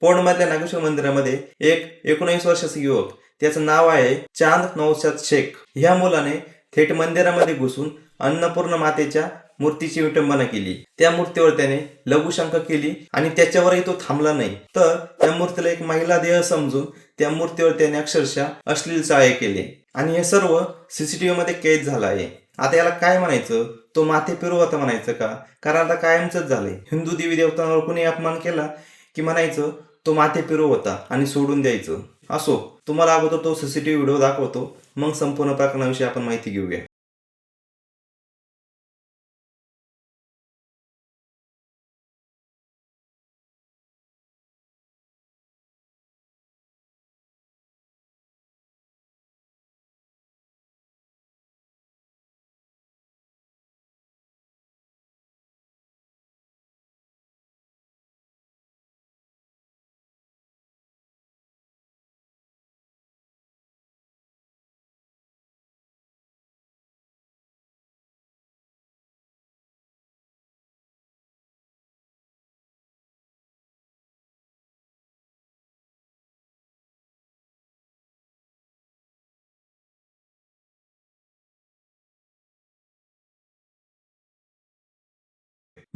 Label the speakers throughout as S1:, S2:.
S1: पोंडमधल्या नागेश्वर मंदिरामध्ये एक एकोणीस वर्षाचा युवक त्याचं नाव आहे चांद नौशाद शेख. ह्या मुलाने थेट मंदिरामध्ये घुसून अन्नपूर्ण मातेच्या मूर्तीची विटंबना केली. त्या मूर्तीवर त्याने लघुशंका केली आणि त्याच्यावरही तो थांबला नाही. तर त्या मूर्तीला एक महिला देह समजून त्या मूर्तीवर त्याने अक्षरशः अश्लील चाळे केले. आणि हे सर्व सीसीटीव्ही मध्ये कैद झालं आहे. आता याला काय म्हणायचं? तो माथे फिरवता म्हणायचं का? कारण आता कायमच झालंय. हिंदू देवी देवतांवर कुणी अपमान केला की म्हणायचं तो माथे फिरवता आणि सोडून द्यायचं. असो तुम्हाला अगोदर तो सीसीटीव्ही व्हिडिओ दाखवतो मग संपूर्ण प्रकरणाविषयी आपण माहिती घेऊया.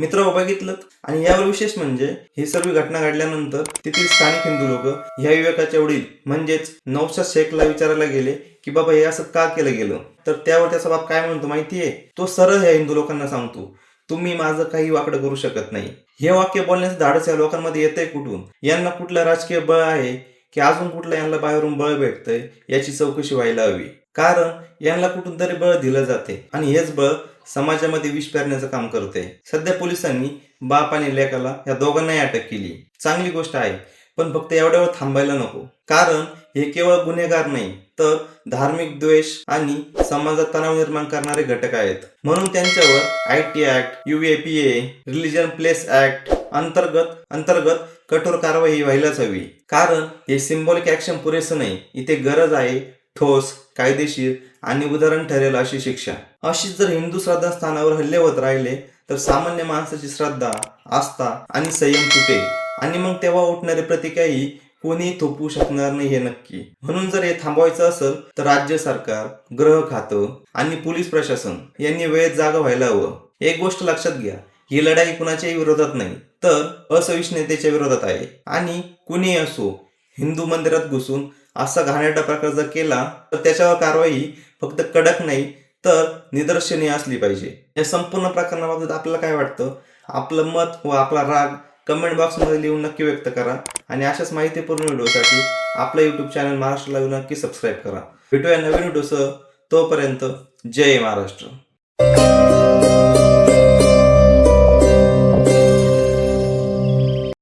S1: मित्र बघितलं आणि यावर विशेष म्हणजे ही सर्व घटना घडल्यानंतर तेथील स्थानिक हिंदू लोक ह्या विवेकाच्या वडील म्हणजेच नौशाद शेखला विचारायला गेले की बाबा हे असं का केलं गेलं? तर त्यावर त्याचा बाप काय म्हणतो माहितीये? तो सरळ ह्या हिंदू लोकांना सांगतो तुम्ही माझं काही वाकडं करू शकत नाही. हे वाक्य बोलण्याचं धाडस या लोकांमध्ये येतंय कुठून? यांना कुठलं राजकीय बळ आहे की अजून कुठलं यांना बाहेरून बळ भेटतंय याची चौकशी व्हायला हवी? कारण यांना कुठून तरी बळ दिलं जाते. आणि हेच बळ समाजामध्ये विष पेरण्याचं काम करते सध्या पोलिसांनी बाप आणि लेकाला या दोघांनाही अटक केली. चांगली गोष्ट आहे पण फक्त एवढ्या वेळ थांबायला नको. कारण हे केवळ गुन्हेगार नाही तर धार्मिक द्वेष आणि समाजात तणाव निर्माण करणारे घटक आहेत. म्हणून त्यांच्यावर I T act UAPA religion place act अंतर्गत अंतर्गत कठोर कारवाई व्हायलाच हवी. कारण हे सिम्बॉलिक ऍक्शन पुरेसं नाही. इथे गरज आहे ठोस कायदेशीर आणि उदाहरण ठरेल अशी शिक्षा. अशीच जर हिंदू श्रद्धास्थानावर हल्ले होत राहिले तर सामान्य माणसाची श्रद्धा आस्था आणि संयम तुटेल आणि मग तेव्हा उठणारी प्रतिकाही कोणी थोपवू शकणार नाही हे नक्की. म्हणून जर हे थांबवायचं असेल तर राज्य सरकार ग्रह खातं आणि पोलीस प्रशासन यांनी वेळेत जागा व्हायला हवं. एक गोष्ट लक्षात घ्या ही लढाई कुणाच्याही विरोधात नाही तर असहिष्णुतेच्या विरोधात आहे. आणि कुणीही असो हिंदू मंदिरात घुसून असा घाणेरडा प्रकार जर केला तर त्याच्यावर कारवाई फक्त कडक नाही तर निदर्शनीय असली पाहिजे. या संपूर्ण प्रकरणाबाबत आपल्याला काय वाटतं? आपलं मत व आपला राग कमेंट बॉक्समध्ये लिहून नक्की व्यक्त करा. आणि अशाच माहितीपूर्ण व्हिडिओसाठी आपलं यूट्यूब चॅनल महाराष्ट्र लाईव्ह नक्की सबस्क्राईब करा. भेटूया नवीन व्हिडिओसह. तोपर्यंत जय महाराष्ट्र.